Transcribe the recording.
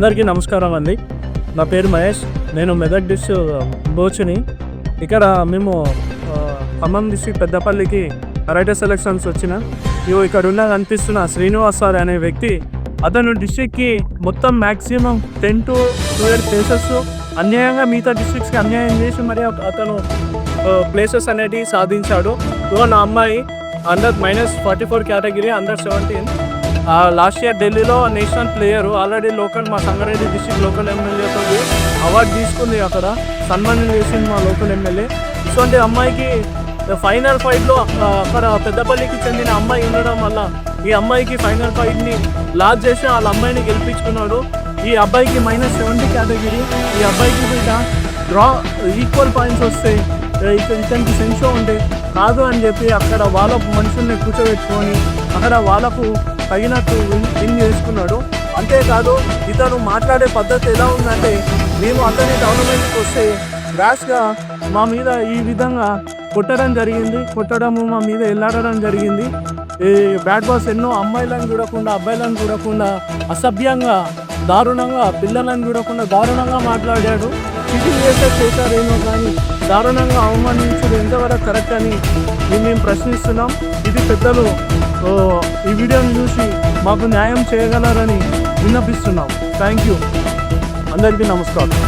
అందరికీ నమస్కారం అండి. నా పేరు మహేష్. నేను మెదక్ డిస్ట్రిక్ట్ బోచుని. ఇక్కడ మేము ఖమ్మం డిస్ట్రిక్ట్ పెద్దపల్లికి కరాటే సెలక్షన్స్ వచ్చిన. ఇవి ఇక్కడ ఉన్న కనిపిస్తున్న శ్రీనివాస్ సార్ అనే వ్యక్తి అతను డిస్ట్రిక్ట్కి మొత్తం maximum ten to twelve places అన్యాయంగా మిగతా డిస్ట్రిక్ట్స్కి అన్యాయం చేసి మరి అతను ప్లేసెస్ అనేటివి సాధించాడు. ఇదిగో నా అమ్మాయి under minus forty four category under seventeen last year ఢిల్లీలో నేషనల్ ప్లేయర్ ఆల్రెడీ లోకల్ మా సంగారెడ్డి డిస్ట్రిక్ట్ లోకల్ ఎమ్మెల్యేతో అవార్డు తీసుకుంది అక్కడ. సన్మానం చేసింది మా లోకల్ ఎమ్మెల్యే. ఇటువంటి అమ్మాయికి ఫైనల్ ఫైట్లో అక్కడ పెద్దపల్లికి చెందిన అమ్మాయి ఉండడం వల్ల ఈ అమ్మాయికి ఫైనల్ ఫైట్ని లాస్ చేసి వాళ్ళ అమ్మాయిని గెలిపించుకున్నాడు. ఈ అబ్బాయికి మైనస్ సెవెంటీ కేటగిరీ ఈ అబ్బాయికి కూడా డ్రా ఈక్వల్ పాయింట్స్ వస్తాయి ఇతనికి సెన్షో ఉండే. కాదు అని చెప్పి అక్కడ వాళ్ళ మనుషుల్ని కూర్చోబెట్టుకొని అక్కడ వాళ్ళకు తగినట్టు విన్ చేసుకున్నాడు. అంతేకాదు ఇతను మాట్లాడే పద్ధతి ఎలా ఉందంటే మేము అతని టోర్నమెంట్కి వస్తే ర్యాష్గా మా మీద ఈ విధంగా కొట్టడం జరిగింది. కొట్టడము మా మీద వెళ్ళాడడం జరిగింది. ఈ బ్యాట్ బాస్ ఎన్నో అమ్మాయిలను చూడకుండా అబ్బాయిలను చూడకుండా అసభ్యంగా దారుణంగా పిల్లలను చూడకుండా దారుణంగా మాట్లాడాడు. చిటింగ్ చేసే చేశారేమో కానీ దారుణంగా అవమానించడం ఎంతవరకు కరెక్ట్ అని మేము ప్రశ్నిస్తున్నాం. ఇది పెద్దలు ఈ వీడియోని చూసి మాకు న్యాయం చేయగలరని విన్నపిస్తున్నాం. Thank you. అందరికీ నమస్కారం.